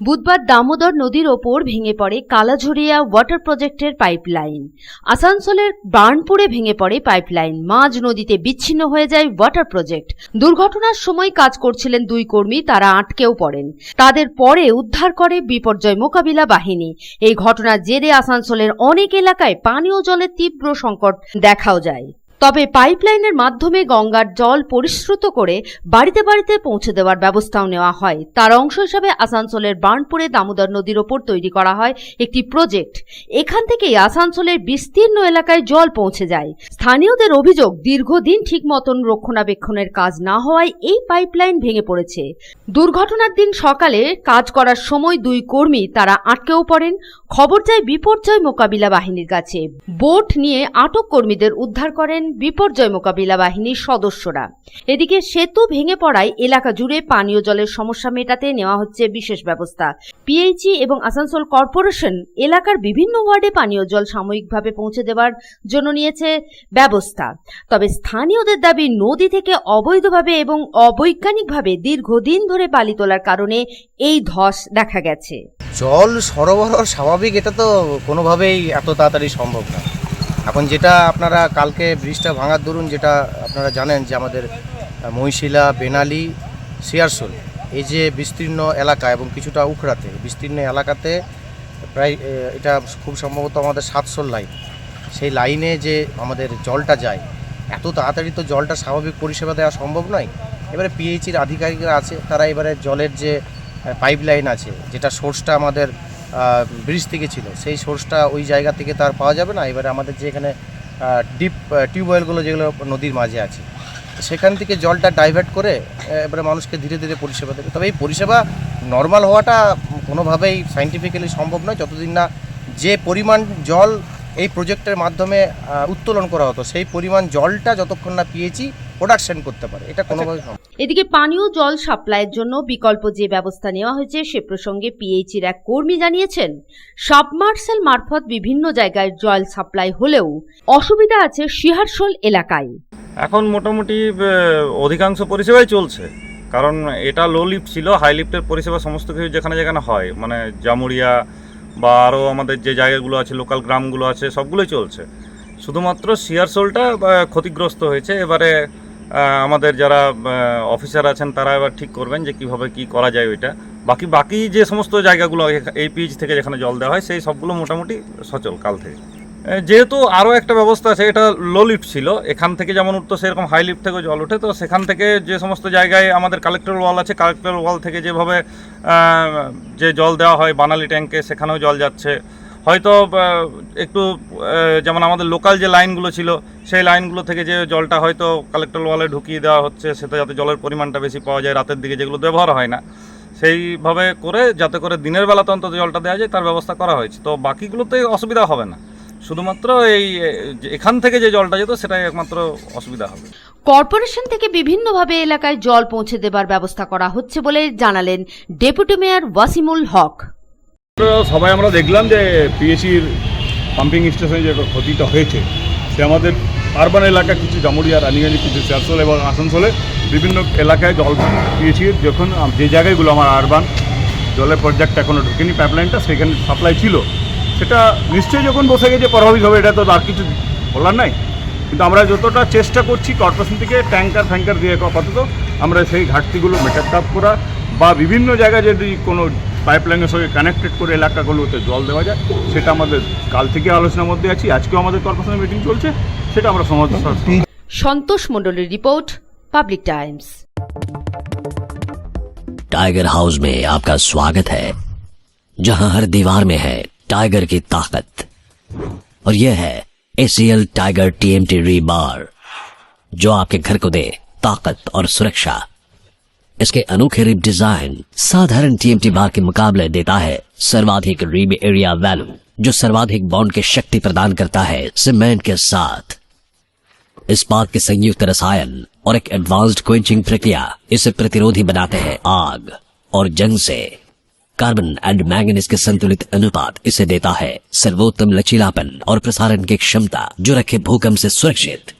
বুধবার দামোদর নদীর ওপর ভেঙে পড়ে কালাঝুরিয়া ওয়াটার প্রজেক্টের পাইপলাইন। আসানসোলের বার্নপুরে ভেঙে পড়ে পাইপলাইন। মাঝ নদীতে বিচ্ছিন্ন হয়ে যায় ওয়াটার প্রজেক্ট। দুর্ঘটনার সময় কাজ করছিলেন দুই কর্মী, তারা আটকেও পড়েন। তাদের পরে উদ্ধার করে বিপর্যয় মোকাবিলা বাহিনী। এই ঘটনার জেরে আসানসোলের অনেক এলাকায় পানীয় জলের তীব্র সংকট দেখাও যায়। তবে পাইপলাইনের মাধ্যমে গঙ্গার জল পরিশ্রুত করে বাড়িতে বাড়িতে পৌঁছে দেওয়ার ব্যবস্থাও নেওয়া হয়। তার অংশ হিসাবে আসানসোলের বার্নপুরে দামোদর নদীর ওপর তৈরি করা হয় একটি প্রজেক্ট। এখান থেকেই আসানসোলের বিস্তীর্ণ এলাকায় জল পৌঁছে যায়। স্থানীয়দের অভিযোগ, দীর্ঘদিন ঠিক মতন রক্ষণাবেক্ষণের কাজ না হওয়ায় এই পাইপলাইন ভেঙে পড়েছে। দুর্ঘটনার দিন সকালে কাজ করার সময় দুই কর্মী তারা আটকেও পড়েন। খবর যায় বিপর্যয় মোকাবিলা বাহিনীর কাছে। বোট নিয়ে আটক কর্মীদের উদ্ধার করেন বিপর্যয় মোকাবিলা বাহিনীর সদস্যরা। এদিকে সেতু ভেঙে পড়ায় এলাকা জুড়ে পানীয় জলের সমস্যা মেটাতে নেওয়া হচ্ছে বিশেষ ব্যবস্থা। পিএইচই এবং আসানসোল কর্পোরেশন এলাকার বিভিন্ন ওয়ার্ডে পানীয় জল সাময়িকভাবে পৌঁছে দেওয়ার জন্য নিয়েছে ব্যবস্থা। তবে স্থানীয়দের দাবি, নদী থেকে অবৈধভাবে এবং অবৈজ্ঞানিকভাবে দীর্ঘদিন ধরে বালি তোলার কারণে এই ধস দেখা গেছে। জল সরবরাহ স্বাভাবিক, এটা তো কোনোভাবেই এত তাড়াতাড়ি সম্ভব না। এখন যেটা আপনারা কালকে ব্রিজটা ভাঙার দরুন যেটা আপনারা জানেন যে আমাদের মহিশিলা, বেনালি শিয়ারসোল এই যে বিস্তীর্ণ এলাকা এবং কিছুটা উখড়াতে, বিস্তীর্ণ এলাকাতে প্রায় এটা খুব সম্ভবত আমাদের সাতশোল লাইন। সেই লাইনে যে আমাদের জলটা যায়, এত তাড়াতাড়ি তো জলটা স্বাভাবিক পরিষেবা দেওয়া সম্ভব নয়। এবারে পিএইচির আধিকারিকরা আছে, তারা এবারে জলের যে পাইপ লাইন আছে, যেটা সোর্সটা আমাদের ব্রিজ থেকে ছিল। সেই সোর্সটা ওই জায়গা থেকে তার পাওয়া যাবে না। এবারে আমাদের যে এখানে ডিপ টিউবওয়েলগুলো যেগুলো নদীর মাঝে আছে, সেখান থেকে জলটা ডাইভার্ট করে এবারে মানুষকে ধীরে ধীরে পরিষেবা দেবে। তবে এই পরিষেবা নর্মাল হওয়াটা কোনোভাবেই সাইন্টিফিক্যালি সম্ভব নয়। যতদিন না যে পরিমাণ জল এই প্রজেক্টের মাধ্যমে উত্তোলন করা হতো, সেই পরিমাণ জলটা যতক্ষণ না পিএইচই প্রোডাকশন করতে পারে এটা কোনোভাবেই সম্ভব। এদিকে পানীয় জল সাপ্লাইয়ের জন্য বিকল্প যে ব্যবস্থা নেওয়া হয়েছে সে প্রসঙ্গে পিএইচির এক কর্মী জানিয়েছেন সাবমার্সেল মারফত বিভিন্ন জায়গায় জল সাপ্লাই হলেও অসুবিধা আছে শিহারশোল এলাকায়। এখন মোটামুটি অধিকাংশ পরিষেবাই চলছে। কারণ এটা লো লিফট ছিল হাই লিফটের পরিষেবা সমস্ত কিছু যেখানে যেখানে হয় মানে জামুরিয়া বা আরও আমাদের যে জায়গাগুলো আছে লোকাল গ্রামগুলো আছে সবগুলোই চলছে। শুধুমাত্র শিয়ারসোলটা ক্ষতিগ্রস্ত হয়েছে। এবারে আমাদের যারা অফিসার আছেন, তারা এবার ঠিক করবেন যে কীভাবে কি করা যায় ওইটা। বাকি বাকি যে সমস্ত জায়গাগুলো এই পিচ থেকে যেখানে জল দেওয়া হয়, সেই সবগুলো মোটামুটি সচল কাল থেকে। যেহেতু আরও একটা ব্যবস্থা আছে, এটা লো লিফট ছিল, এখান থেকে যেমন উঠতো সেরকম হাই লিফট থেকেও জল ওঠে, তো সেখান থেকে যে সমস্ত জায়গায় আমাদের কালেক্টর ওয়াল আছে কালেক্টর ওয়াল থেকে যেভাবে যে জল দেওয়া হয়, বানালি ট্যাঙ্কে সেখানেও জল যাচ্ছে। হয়তো একটু যেমন আমাদের লোকাল যে লাইনগুলো ছিল, সেই লাইনগুলো থেকে যে জলটা হয়তো কালেক্টর ওয়ালে ঢুকিয়ে দেওয়া হচ্ছে, সেটা যাতে জলের পরিমাণটা বেশি পাওয়া যায়, রাতের দিকে যেগুলো ব্যবহার হয় না। সেইভাবে করে, যাতে করে দিনের বেলা তো অন্তত জলটা দেওয়া যায়, তার ব্যবস্থা করা হয়েছে। তো বাকিগুলোতে অসুবিধা হবে না। শুধুমাত্র এই এখান থেকে যে জলটা যেত, সেটাই একমাত্র অসুবিধা হবে। কর্পোরেশন থেকে বিভিন্নভাবে এলাকায় জল পৌঁছে দেবার ব্যবস্থা করা হচ্ছে বলে জানালেন ডেপুটি মেয়র ওয়াসিমুল হক। সবাই আমরা দেখলাম যে পিএসির পাম্পিং স্টেশনে যে ক্ষতিটা হয়েছে, সে আমাদের আরবান এলাকা কিছু জামুরিয়া রানীগঞ্জ, কিছু চারশোল এবং আসানসোলে বিভিন্ন এলাকায় জল পিএসির যখন যে জায়গাগুলো আমার আরবান জলের প্রজেক্ট এখনও ঢুকেনি পাইপলাইনটা সেখানে সাপ্লাই ছিল। সেটা নিশ্চয়ই যখন বসে গেছে, প্রভাবিত হবে, এটা তো আর কিছু বলার নাই। কিন্তু আমরা যতটা চেষ্টা করছি কর্পোরেশন থেকে ট্যাঙ্কার ফ্যাঙ্কার দিয়ে আপাতত, আমরা সেই ঘাটতিগুলো মেটার করা বা বিভিন্ন জায়গায় যদি কোনো পাইপলাইনের সঙ্গে কানেক্টেড করে এলাকাগুলোতে জল দেওয়া যায় সেটা আমাদের কাল থেকে আলোচনার মধ্যে আছি আজকেও আমাদের কর্পোরেশনের মিটিং চলছে সেটা আমরা সমাধান সন্তোষ মণ্ডলের report Public Times Tiger House में आपका स्वागत है जहां हर दीवार में है टाइगर की ताकत और यह है एसीएल टाइगर टीएमटी रीबार जो आपके घर को दे ताकत और सुरक्षा इसके अनोखे रिब डिज़ाइन साधारण टीएमटी बार के मुकाबले देता है। सर्वाधिक रिब एरिया वैल्यू, जो सर्वाधिक बॉन्ड की शक्ति प्रदान करता है, सीमेंट के साथ। इस्पात के संयुक्त रसायन और एक एडवांस्ड क्विंचिंग प्रक्रिया इसे प्रतिरोधी बनाते हैं आग और जंग से। कार्बन एंड मैंगनीज के संतुलित अनुपात इसे देता है सर्वोत्तम लचीलापन और प्रसारण की क्षमता, जो रखे भूकंप से सुरक्षित।